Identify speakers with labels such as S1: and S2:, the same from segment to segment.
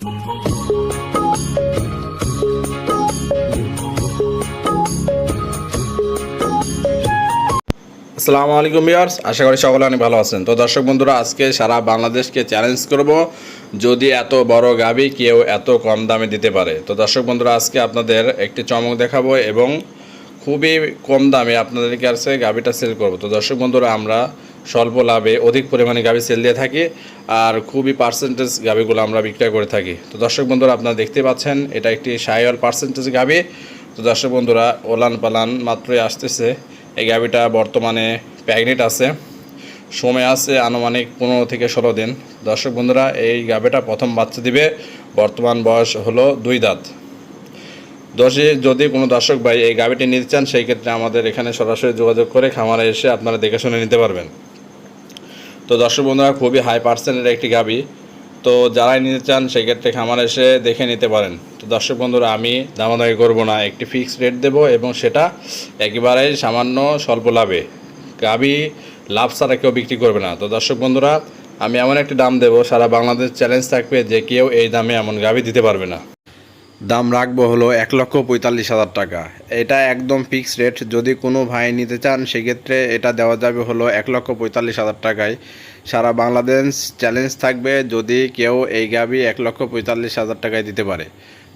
S1: আসসালামু আলাইকুম বিয়ার্স আশা করি সকলে অনেক ভালো আছেন। তো দর্শক বন্ধুরা, আজকে সারা বাংলাদেশকে চ্যালেঞ্জ করব। যদি এত বড় গাবি কেউ এত কম দামে দিতে পারে। তো দর্শক বন্ধুরা, আজকে আপনাদের একটি চমক দেখাবো এবং খুবই কম দামে আপনাদেরকে কাছে গাবিটা সেল করব। তো দর্শক বন্ধুরা, আমরা স্বল্প লাভে অধিক পরিমাণে গাবি সেল দিয়ে থাকি আর খুবই পার্সেন্টেজ গাবিগুলো আমরা বিক্রয় করে থাকি। তো দর্শক বন্ধুরা, আপনারা দেখতে পাচ্ছেন, এটা একটি সাইওয়াল পার্সেন্টেজ গাবি তো দর্শক বন্ধুরা, ওলান পালান মাত্রই আসতেছে। এই গাবিটা বর্তমানে প্যাগনেট আছে। সময় আছে আনুমানিক পনেরো থেকে ষোলো দিন। দর্শক বন্ধুরা, এই গাবিটা প্রথম বাচ্চা দিবে, বর্তমান বয়স হলো দুই দাঁত। দশে যদি কোনো দর্শক ভাই এই গাবিটি নিতে চান, সেই ক্ষেত্রে আমাদের এখানে সরাসরি যোগাযোগ করে খামারে এসে আপনারা দেখে শুনে নিতে পারবেন। তো দর্শক বন্ধুরা, খুবই হাই পার্সেন্টের একটি গাবি। তো যারাই নিতে চান সেই ক্ষেত্রে খামারে এসে দেখে নিতে পারেন। তো দর্শক বন্ধুরা, আমি দামাদামি করব না। একটি ফিক্সড রেট দেব এবং সেটা একেবারেই সামান্য স্বল্প লাভে। গাবি লাভ ছাড়া কেউ বিক্রি করবে না। তো দর্শক বন্ধুরা, আমি এমন একটি দাম দেব, সারা বাংলাদেশ চ্যালেঞ্জ থাকবে যে কেউ এই দামে এমন গাবি দিতে পারবে না। দাম রাখব হলো এক লক্ষ পঁয়তাল্লিশ হাজার টাকা। এটা একদম ফিক্সড রেট যদি কোনো ভাই নিতে চান, সেক্ষেত্রে এটা দেওয়া যাবে হলো এক লক্ষ পঁয়তাল্লিশ হাজার টাকায়। সারা বাংলাদেশ চ্যালেঞ্জ থাকবে যদি কেউ এই গাবি এক লক্ষ পঁয়তাল্লিশ হাজার টাকায় দিতে পারে।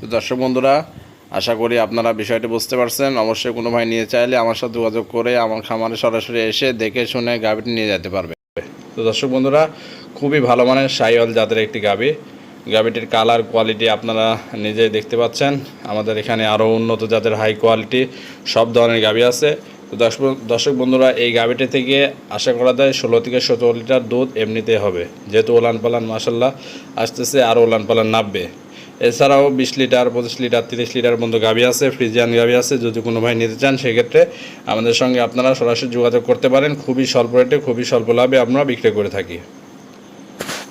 S1: তো দর্শক বন্ধুরা, আশা করি আপনারা বিষয়টি বুঝতে পারছেন। অবশ্যই কোনো ভাই নিয়ে চাইলে আমার সাথে যোগাযোগ করে আমার খামারে সরাসরি এসে দেখে শুনে গাবিটি নিয়ে যেতে পারবে। তো দর্শক বন্ধুরা, খুবই ভালো মানের সাইওয়াল জাতের একটি গাবি গাবিটির কালার কোয়ালিটি আপনারা নিজেই দেখতে পাচ্ছেন। আমাদের এখানে আরও উন্নত জাতের হাই কোয়ালিটি সব ধরনের গাবি আছে। তো দর্শক বন্ধুরা, এই গাবিটি থেকে আশা করা যায় ষোলো থেকে সতেরো লিটার দুধ এমনিতে হবে। যেহেতু ওলান পালান মাসাল্লাহ আসতেছে আরও ওলান পালান নামবে। এছাড়াও বিশ লিটার, পঁচিশ লিটার, তিরিশ লিটার পর্যন্ত গাবি আছে, ফ্রিজিয়ান গাবি আছে। যদি কোনো ভাই নিতে চান, সেক্ষেত্রে আমাদের সঙ্গে আপনারা সরাসরি যোগাযোগ করতে পারেন। খুবই স্বল্প রেটে খুবই স্বল্প লাভে আমরা বিক্রি করে থাকি।